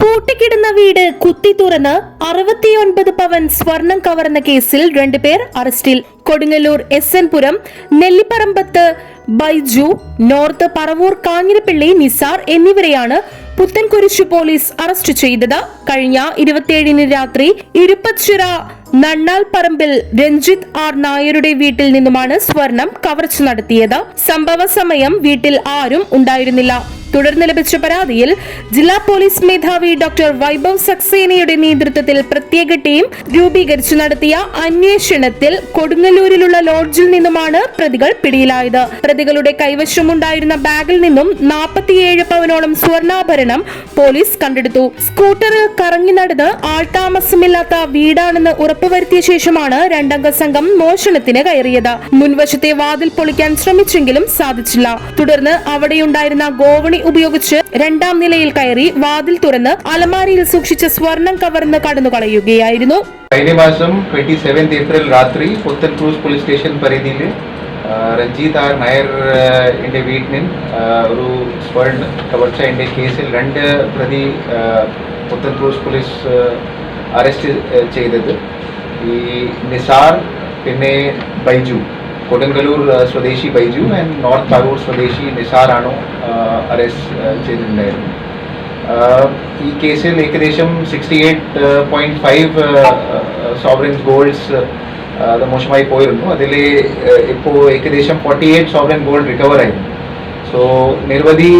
പൂട്ടിക്കിടുന്ന വീട് കുത്തി തുറന്ന് അറുപത്തിയൊൻപത് പവൻ സ്വർണം കവർന്ന കേസിൽ രണ്ടുപേർ അറസ്റ്റിൽ. Kodungallur S N Puram Nellipparambath Baiju North Paravur Kanjirappally Nisar എന്നിവരെയാണ് പുത്തൻകുരിശു പോലീസ് അറസ്റ്റ് ചെയ്തത്. കഴിഞ്ഞ ഇരുപത്തിയേഴിന് രാത്രി ഇരുപ്പച്ചിറ നണ്ണാൽ പറമ്പിൽ രഞ്ജിത്ത് ആർ നായരുടെ വീട്ടിൽ നിന്നുമാണ് സ്വർണം കവർച്ച നടത്തിയത്. സംഭവ സമയം വീട്ടിൽ ആരും ഉണ്ടായിരുന്നില്ല. തുടർന്ന് ലഭിച്ച പരാതിയിൽ ജില്ലാ പോലീസ് മേധാവി ഡോക്ടർ വൈഭവ് സക്സേനയുടെ നേതൃത്വത്തിൽ പ്രത്യേക ടീം രൂപീകരിച്ചു നടത്തിയ അന്വേഷണത്തിൽ കൊടുങ്ങല്ലൂരിലുള്ള ലോഡ്ജിൽ നിന്നുമാണ് പ്രതികൾ പിടിയിലായത്. പ്രതികളുടെ കൈവശമുണ്ടായിരുന്ന ബാഗിൽ നിന്നും നാൽപ്പത്തിയേഴ് പവനോളം സ്വർണാഭരണം പോലീസ് കണ്ടെടുത്തു. സ്കൂട്ടറിൽ കറങ്ങി നടന്ന് ആൾതാമസമില്ലാത്ത വീടാണെന്ന് ഉറപ്പുവരുത്തിയ ശേഷമാണ് രണ്ടംഗ സംഘം മോഷണത്തിന് കയറിയത്. മുൻവശത്തെ വാതിൽ പൊളിക്കാൻ ശ്രമിച്ചെങ്കിലും സാധിച്ചില്ല. തുടർന്ന് അവിടെയുണ്ടായിരുന്ന ഗോവണി ഉപയോഗിച്ച് രണ്ടാം നിലയിൽ കയറി വാതിൽ തുറന്ന് അലമാരിയിൽ സൂക്ഷിച്ച സ്വർണം കവർന്ന് കടന്നു കളയുകയായിരുന്നു കഴിഞ്ഞ മാസം ട്വന്റി സെവൻത് ഏപ്രിൽ രാത്രി പുത്തൻ ക്രൂസ് പോലീസ് സ്റ്റേഷൻ പരിധിയിൽ രഞ്ജിത്ത് ആർ നായർ എന്റെ വീട്ടിൽ ഒരു സ്വർണ എന്റെ കേസിൽ രണ്ട് പ്രതി പുത്തൻക്രൂസ് പുത്തൻ ക്രൂസ് പോലീസ് അറസ്റ്റ് ചെയ്തത്. ഈ നിസാർ പിന്നെ ബൈജു. കൊടുങ്ങല്ലൂർ ആ, സ്വദേശി ബൈജു ആൻഡ് നോർത്ത് പറൂർ സ്വദേശി നിസാറാണ് അറസ്റ്റ് ചെയ്തിട്ടുണ്ടായിരുന്നത്. ആഹ് ഈ കേസിൽ ഏകദേശം sixty eight point five sovereign golds മോശമായി പോയിരുന്നു. അതിൽ ഇപ്പോൾ ഏകദേശം forty eight sovereign gold recover ആയിരുന്നു സോ നിരവധി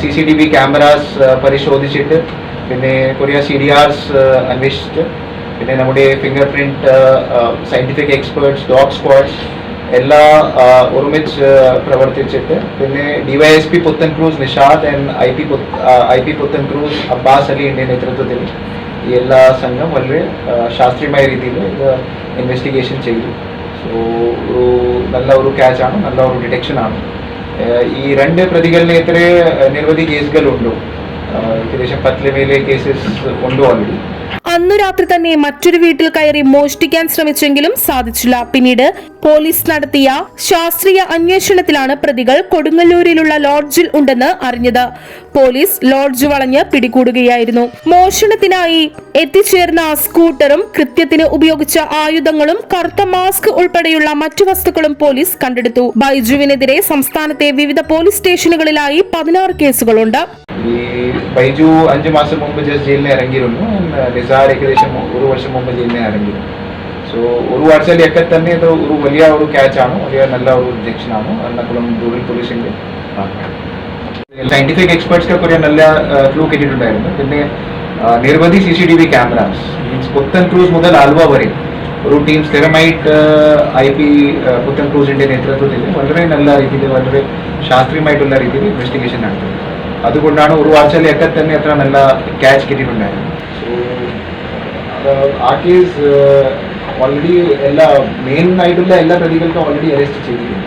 C C T V cameras പരിശോധിച്ചിട്ട് പിന്നെ കൊറിയ സി ഡി ആർസ് അന്വേഷിച്ചിട്ട് പിന്നെ നമ്മുടെ finger print scientific experts dog squads എല്ലാ ആ, ഒരുമിച്ച് ആ, പ്രവർത്തിച്ചിട്ട് പിന്നെ DYSP Puthencruz Nishad and I P I P Puthencruz Abbas അലിയുടെ നേതൃത്വത്തിൽ ഈ എല്ലാ സംഘം വളരെ ആ, ശാസ്ത്രീയമായ രീതിയിൽ ഇത് ഇൻവെസ്റ്റിഗേഷൻ ചെയ്തു. സോ ഒരു നല്ല ഒരു ക്യാച്ചാണ് നല്ല ഒരു ഡിറ്റക്ഷനാണ് ഈ രണ്ട് പ്രതികളിനെതിരെ നിരവധി കേസുകളുണ്ട് ആ, ഏകദേശം പത്തിലെ മേലെ കേസസ് ഉണ്ട് ഓൾറെഡി അന്നു രാത്രി തന്നെ മറ്റൊരു വീട്ടിൽ കയറി മോഷ്ടിക്കാൻ ശ്രമിച്ചെങ്കിലും സാധിച്ചില്ല. പിന്നീട് പോലീസ് നടത്തിയ ശാസ്ത്രീയ അന്വേഷണത്തിലാണ് പ്രതികൾ കൊടുങ്ങല്ലൂരിലുള്ള ലോഡ്ജിൽ ഉണ്ടെന്ന് അറിഞ്ഞത്. പോലീസ് ലോഡ്ജ് വളഞ്ഞ് പിടികൂടുകയായിരുന്നു. മോഷണത്തിനായി എത്തിച്ചേർന്ന സ്കൂട്ടറും കൃത്യത്തിന് ഉപയോഗിച്ച ആയുധങ്ങളും കറുത്ത മാസ്ക് ഉൾപ്പെടെയുള്ള മറ്റു വസ്തുക്കളും പോലീസ് കണ്ടെടുത്തു. ബൈജുവിനെതിരെ സംസ്ഥാനത്തെ വിവിധ പോലീസ് സ്റ്റേഷനുകളിലായി പതിനാറ് കേസുകളുണ്ട്. ബൈജു അഞ്ച് മാസം മുമ്പ് ജസ്റ്റ് ജയിലിൽ നിന്ന് ഇറങ്ങിയിരുന്നു. And, uh, നിസാർ ഏകദേശം ഒരു വർഷം മുമ്പ് ജയിലിൽ നിന്ന് ഇറങ്ങിയിരുന്നു. സോ ഒരു വർഷത്തിലൊക്കെ തന്നെ ഇത് ഒരു വലിയ ഒരു ക്യാച്ചാണ് വലിയ നല്ല ഒരു ഇഞ്ചക്ഷനാണ് എറണാകുളം റൂറൽ പോലീസിന്റെ സയന്റിഫിക് എക്സ്പേർട്സ് കുറേ നല്ല ക്ലൂ കിട്ടിയിട്ടുണ്ടായിരുന്നു. പിന്നെ ആ, നിരവധി C C T V cameras means Puthencruz മുതൽ ആൽവ വരെ. ഒരു ടീം സ്ഥിരമായിട്ട് ഐ പി പുത്തൻ ക്രൂസിന്റെ നേതൃത്വത്തിൽ വളരെ നല്ല രീതിയിൽ വളരെ ശാസ്ത്രീയമായിട്ടുള്ള രീതിയിൽ ഇൻവെസ്റ്റിഗേഷൻ നടത്തുന്നത് അതുകൊണ്ടാണ് ഒരു വാർച്ചയിലൊക്കെ തന്നെ എത്ര നല്ല ക്യാച്ച് കിട്ടിയിട്ടുണ്ടായിരുന്നു സോ ആ കേസ് ഓൾറെഡി എല്ലാ മെയിൻ ആയിട്ടുള്ള എല്ലാ പ്രതികൾക്കും ഓൾറെഡി അറസ്റ്റ് ചെയ്തിട്ടുണ്ട്.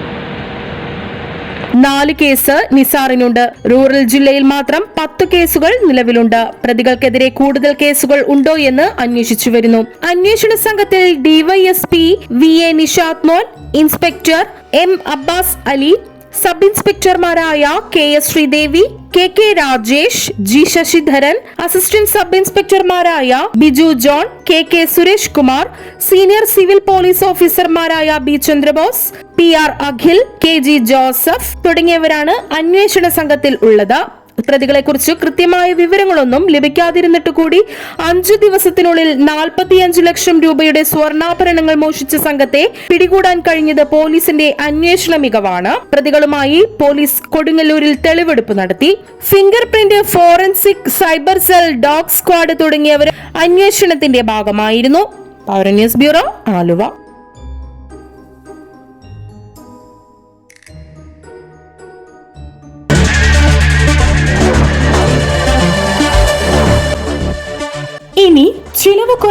നാല് കേസ് നിസാറിനുണ്ട്. റൂറൽ ജില്ലയിൽ മാത്രം പത്ത് കേസുകൾ നിലവിലുണ്ട്. പ്രതികൾക്കെതിരെ കൂടുതൽ കേസുകൾ ഉണ്ടോ എന്ന് അന്വേഷിച്ചു വരുന്നു. അന്വേഷണ സംഘത്തിൽ ഡിവൈഎസ്പി വി എ നിഷാദ് മോൻ inspector M Abbas Ali sub ഇൻസ്പെക്ടർമാരായ K S Sreedevi K K Rajesh G Sasidharan assistant sub ഇൻസ്പെക്ടർമാരായ Biju John K K Suresh Kumar senior civil police ഓഫീസർമാരായ B Chandrabose P R Akhil K G Joseph തുടങ്ങിയവരാണ് അന്വേഷണ സംഘത്തിൽ ഉള്ളത്. പ്രതികളെക്കുറിച്ച് കൃത്യമായ വിവരങ്ങളൊന്നും ലഭിക്കാതിരുന്നിട്ട് കൂടി അഞ്ചു ദിവസത്തിനുള്ളിൽ നാൽപ്പത്തിയഞ്ച് ലക്ഷം രൂപയുടെ സ്വർണാഭരണങ്ങൾ മോഷിച്ച സംഘത്തെ പിടികൂടാൻ കഴിഞ്ഞത് പോലീസിന്റെ അന്വേഷണ മികവാണ്. പ്രതികളുമായി പോലീസ് കൊടുങ്ങല്ലൂരിൽ തെളിവെടുപ്പ് നടത്തി. Fingerprint forensic cyber cell dog squad തുടങ്ങിയവർ അന്വേഷണത്തിന്റെ ഭാഗമായിരുന്നു. പൗര ന്യൂസ് ബ്യൂറോ ആലുവ.